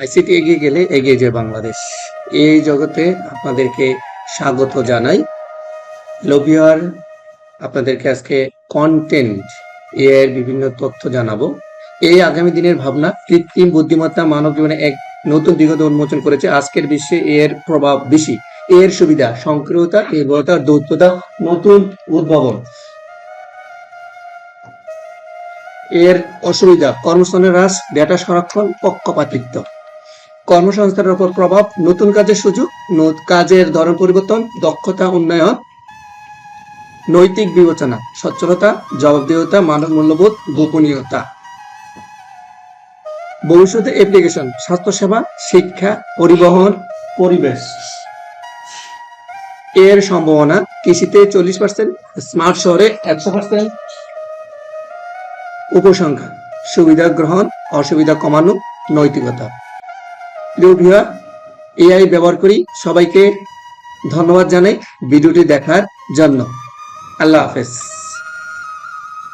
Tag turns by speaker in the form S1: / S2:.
S1: ICT এগিয়ে গেলে এগিয়ে যায় বাংলাদেশ। এই জগতে আপনাদেরকে স্বাগত জানাই। লবিয়ার আপনাদেরকে আজকে কন্টেন্ট এর বিভিন্ন তথ্য জানাব। এই আগামী দিনের ভাবনা, কৃত্রিম বুদ্ধিমত্তা, মানব জীবনে এক নতুন দিগত উন্মোচন করেছে আজকের বিশ্বে এর প্রভাব বেশি। এর সুবিধা, সক্রিয়তা, নির্ভরতা দৌত্যতা নতুন উদ্ভাবন। এর অসুবিধা, কর্মস্থানের হ্রাস ডেটা সংরক্ষণ, পক্ষপাতিত্ব। কর্মসংস্থানের উপর প্রভাব নতুন কাজের সুযোগ কাজের ধরন পরিবর্তন দক্ষতা উন্নয়ন নৈতিক বিবেচনা সচ্ছলতা জবাবদিহিতা মানব মূল্যবোধ গোপনীয়তা। ভবিষ্যতে অ্যাপ্লিকেশন স্বাস্থ্যসেবা শিক্ষা পরিবহন পরিবেশ। এর সম্ভাবনা কৃষিতে চল্লিশ পার্সেন্ট স্মার্ট শহরে একশো পার্সেন্ট উপসংখ্যা সুবিধা গ্রহণ অসুবিধা কমানো নৈতিকতা। প্রিয় ভিউয়ার এআই ব্যবহার করি সবাইকে ধন্যবাদ জানাই ভিডিওটি দেখার জন্য। আল্লাহ হাফেজ।